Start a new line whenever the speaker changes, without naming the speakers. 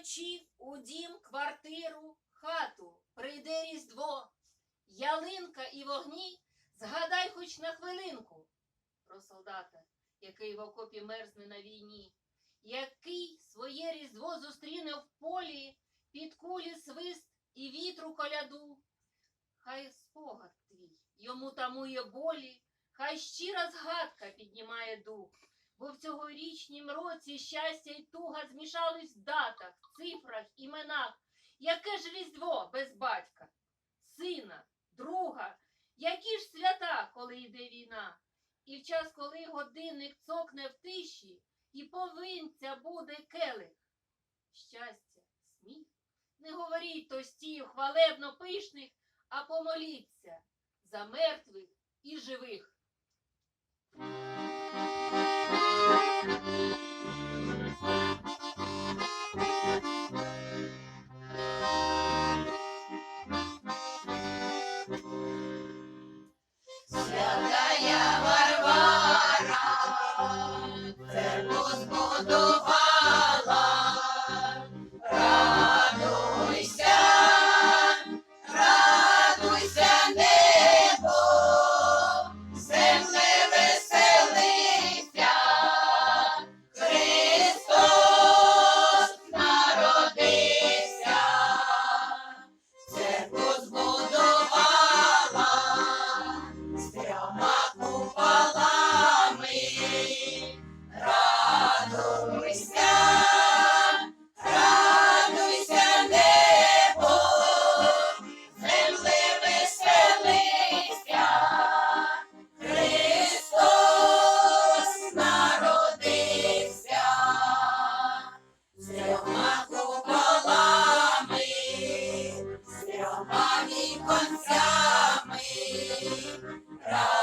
вночі у дім, квартиру, хату. Прийде різдво, ялинка і вогні, згадай хоч на хвилинку про солдата, який в окопі мерзне на війні, який своє різдво зустріне в полі під кулі свист і вітру коляду. Хай спогад твій. Йому тамує болі, хай щира згадка піднімає дух. Бо в цьогорічнім році щастя й туга змішались в датах, цифрах, іменах. Яке ж різдво без батька, сина, друга, які ж свята, коли йде війна? І в час, коли годинник цокне в тиші, і повинця буде келих. Щастя, сміх, не говоріть тостів хвалебно пишних, а помоліться за мертвих і живих. Chicago. Prabhu.